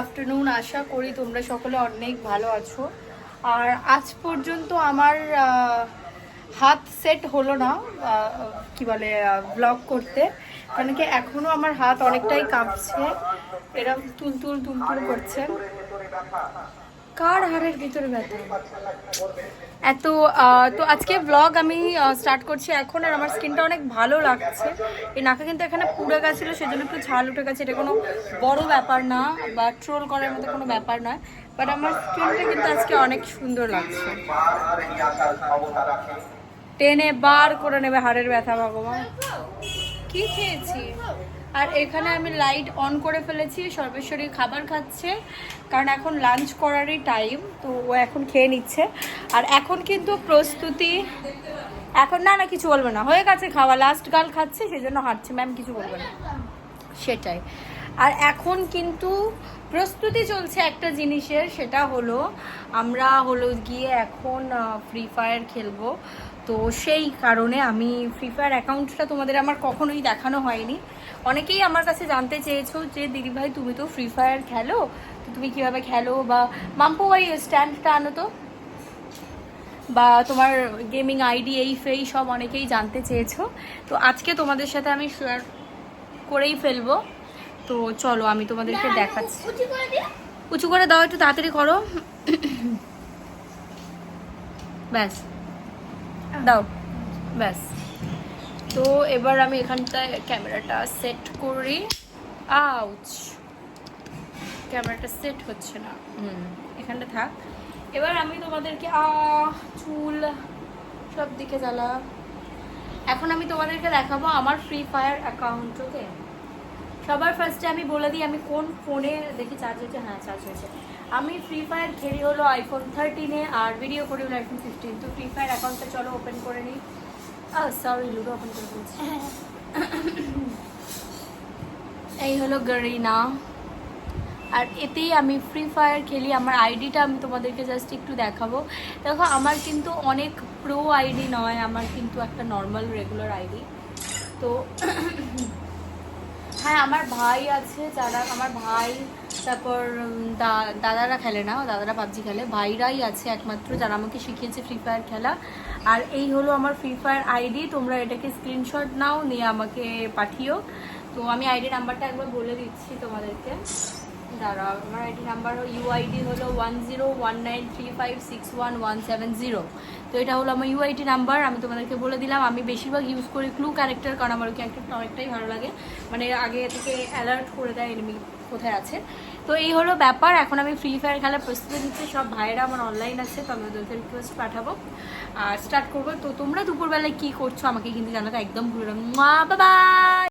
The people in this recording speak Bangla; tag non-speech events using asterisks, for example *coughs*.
আফটারনুন আশা করি তোমরা সকলে অনেক ভালো আছো। আর আজ পর্যন্ত আমার হাত সেট হলো না কি বলে ব্লগ করতে। কারণ কি এখনও আমার হাত অনেকটাই কাঁপছে এরকম তুলতুল তুলতুল করছে। কার হাড়ের ভিতরে ব্যথা? এত তো আজকে ব্লগ আমি স্টার্ট করছি এখন, আর আমার স্কিনটা অনেক ভালো লাগছে। এই নাকা কিন্তু এখানে পুড়ে গেছিল, সেজন্য একটু ছাল উঠে গেছে। এটা কোনো বড় ব্যাপার না, বা ট্রোল করার মতো কোনো ব্যাপার নয়। বাট আমার স্কিনটা কিন্তু আজকে অনেক সুন্দর লাগছে। টেনে বার করে নেবে হাড়ের ব্যথা, ভগবান। কি খেয়েছি? আর এখানে আমি লাইট অন করে ফেলেছি, সর্বেশ্বরী খাবার খাচ্ছে, কারণ এখন লাঞ্চ করারই টাইম তো ও এখন খেয়ে নিচ্ছে। আর এখন কিন্তু প্রস্তুতি, এখন না না, কিছু বলবে না। হয়ে গেছে খাওয়া লাস্ট গাল খাচ্ছে, সেই জন্য হাঁটছে ম্যাম কিছু বলবে না। সেটাই। আর এখন কিন্তু প্রস্তুতি চলছে একটা জিনিসের, সেটা হলো আমরা হলো গিয়ে এখন ফ্রি ফায়ার খেলব। তো সেই কারণে আমি ফ্রি ফায়ার অ্যাকাউন্টটা তোমাদের আমার কখনোই দেখানো হয়নি। অনেকেই আমার কাছে জানতে চেয়েছো যে দিদিভাই তুমি তো ফ্রি ফায়ার খেলো? তো তুমি কীভাবে খেলো? বা মাম্পু ভাই স্ট্যান্ডটা আনো তো। বা তোমার গেমিং আইডি এই ফেই সব অনেকেই জানতে চেয়েছো। তো আজকে তোমাদের সাথে আমি শেয়ার করেই ফেলব। তো চলো আমি তোমাদেরকে দেখাচ্ছি। উঁচু করে দাও। একটু তাড়াতাড়ি করো। ব্যাস। দাও। ব্যাস। তো এবার আমি এখানটায় ক্যামেরাটা সেট করি। আউচ। ক্যামেরাটা সেট হচ্ছে না। হুম। এখানটা থাক। এবার আমি তোমাদেরকে আ চুল সব দিকে জ্বালা। এখন আমি তোমাদেরকে দেখাবো আমার ফ্রি ফায়ার অ্যাকাউন্ট ওকে সবার ফার্স্টে আমি বলে দিই, আমি কোন ফোনে দেখি চার্জ হয়েছে? হ্যাঁ চার্জ হয়েছে। আমি ফ্রি ফায়ার খেলি হলো আইফোন থার্টিনে আর ভিডিও করি হলো আইফোন ফিফটিন তো ফ্রি ফায়ার অ্যাকাউন্টটা চলো ওপেন করে নিই। সরি লুডো ওপেন করে দিচ্ছি *coughs* এই হলো গরিনা আর এতেই আমি ফ্রি ফায়ার খেলি। আমার আইডিটা আমি তোমাদেরকে জাস্ট একটু দেখাবো। দেখো, আমার কিন্তু অনেক প্রো আইডি নয়, আমার কিন্তু একটা নর্মাল রেগুলার আইডি তো হ্যাঁ আমার ভাই আছে, যারা, আমার ভাই, তারপর দাদারা খেলে না, দাদারা পাবজি খেলে, ভাইরাই আছে একমাত্র, যারা আমাকে শিখিয়েছে ফ্রি ফায়ার খেলা। আর এই হলো আমার ফ্রি ফায়ার আইডি তোমরা এটাকে স্ক্রিনশট নাও, নিয়ে আমাকে পাঠিও। তো আমি আইডি নাম্বারটা একবার বলে দিচ্ছি তোমাদেরকে। দাঁড়াও আমার আইডি নাম্বার ইউআইডি হলো one zero one nine three five six one one seven zero তো এটা হলো আমার ইউআইডি নাম্বার আমি তোমাদেরকে বলে দিলাম, আমি বেশিরভাগ ইউজ করি ক্লু ক্যারেক্টার কারণ আমার ক্যারেক্টারটা অনেকটাই ভালো লাগে। মানে আগে থেকে অ্যালার্ট করে দেয় এনিমি কোথায় আছে। তো এই হলো ব্যাপার, এখন আমি ফ্রি ফায়ার খেলার প্রস্তুতি নিচ্ছি, সব ভাইরা আমার অনলাইন আছে, তো আমি ওদেরকে রিকোয়েস্ট পাঠাবো। আর স্টার্ট করব। তো তোমরা দুপুরবেলায় কী করছ আমাকে কিন্তু জানাতে একদম ভুলো না। বাবা